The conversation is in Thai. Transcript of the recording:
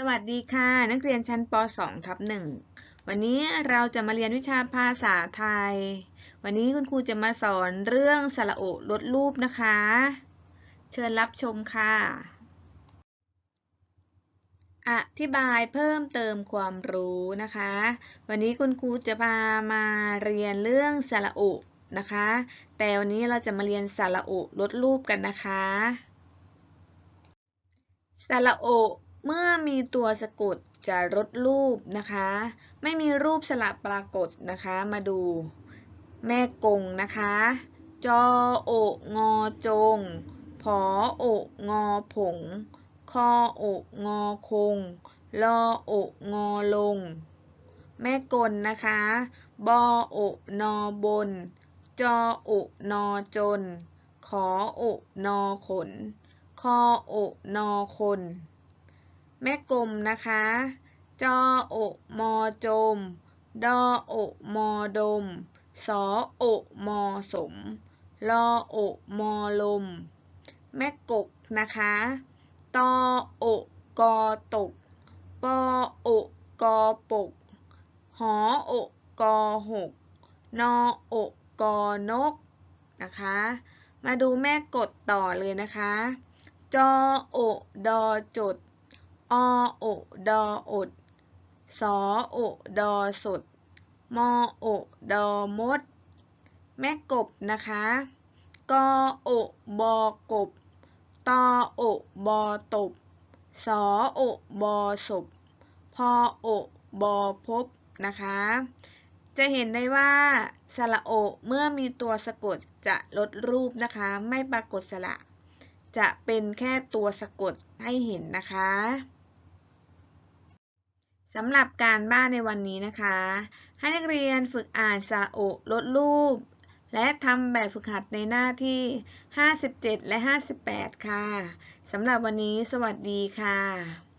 สวัสดีค่ะ นักเรียนชั้นป .2 ทับ1วันนี้เราจะมาเรียนวิชาภาษาไทย วันนี้คุณครูจะมาสอนเรื่องสระโอลดรูปนะคะ เชิญรับชมค่ะ อธิบายเพิ่มเติมความรู้นะคะ วันนี้คุณครูจะพามาเรียนเรื่องสระโอนะคะ แต่วันนี้เราจะมาเรียนสระโอลดรูปกันนะคะสระโอ เมื่อมีตัวสะกดจะลดรูปนะคะ ไม่มีรูปสระปรากฏนะคะ มาดูแม่กงนะคะ จอโองอจง ผอโองอผง คอโองอคง ลอโองอลง แม่กลนะคะ บอโอนอบน จอโอนอจน ขอโอนอขน คอโอนอคน แม่กลมนะคะ จอโอมอจม ดอโอมอดม สอโอมอสม ลอโอมอลม แม่กกนะคะ ตอโอกอตก ปอโอกอปก หอโอกอหก นอโอกอนกนะคะ มาดูแม่กดต่อเลยนะคะ จอโอดอจด อโอดออด สอโอดอสดมอโอดอมด แม่กบนะคะกอโอบอกบตอโอบอตบสอโอบอศพพอโอบอพบนะคะ จะเห็นได้ว่าสระโอเมื่อมีตัวสะกดจะลดรูปนะคะ ไม่ปรากฏสระจะเป็นแค่ตัวสะกดให้เห็นนะคะ สำหรับการบ้านในวันนี้นะคะ ให้นักเรียนฝึกอ่านสระโอลดรูป และทำแบบฝึกหัดในหน้าที่ 57 และ 58 ค่ะ สำหรับวันนี้สวัสดีค่ะ